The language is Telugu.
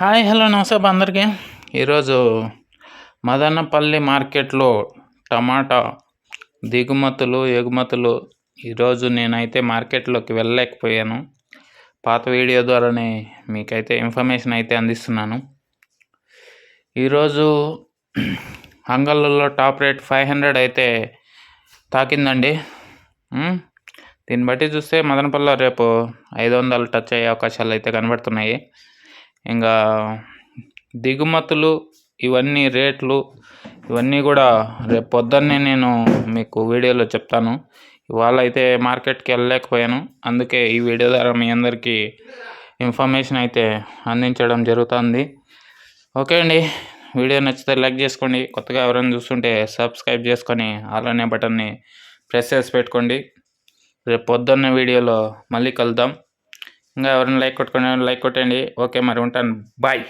హాయ్ హలో నమస్తే అందరికీ. ఈరోజు మదనపల్లి మార్కెట్లో టమాటా దిగుమతులు ఎగుమతులు ఈరోజు నేనైతే మార్కెట్లోకి వెళ్ళలేకపోయాను. పాత వీడియో ద్వారానే మీకైతే ఇన్ఫర్మేషన్ అయితే అందిస్తున్నాను. ఈరోజు అంగళ్ళలో టాప్ రేట్ ఫైవ్ హండ్రెడ్ అయితే తాకిందండి. దీన్ని బట్టి చూస్తే మదనపల్లిలో రేపు ఐదు వందలు టచ్ అయ్యే అవకాశాలు అయితే కనబడుతున్నాయి. ఇంకా దిగుమతులు ఇవన్నీ రేట్లు ఇవన్నీ కూడా రేపు పొద్దున్నే నేను మీకు వీడియోలో చెప్తాను. ఇవాళ అయితే మార్కెట్కి వెళ్ళలేకపోయాను. అందుకే ఈ వీడియో ద్వారా మీ అందరికీ ఇన్ఫర్మేషన్ అయితే అందించడం జరుగుతుంది. ఓకే అండి. వీడియో నచ్చితే లైక్ చేసుకోండి. కొత్తగా ఎవరైనా చూస్తుంటే సబ్స్క్రైబ్ చేసుకొని అలానే బటన్ని ప్రెస్ చేసి పెట్టుకోండి. రేపు పొద్దున్న వీడియోలో మళ్ళీ కలుద్దాం. ఇంకా ఎవరైనా లైక్ కొట్టుకునే లైక్ కొట్టండి. ఓకే మరి ఉంటాను. బాయ్.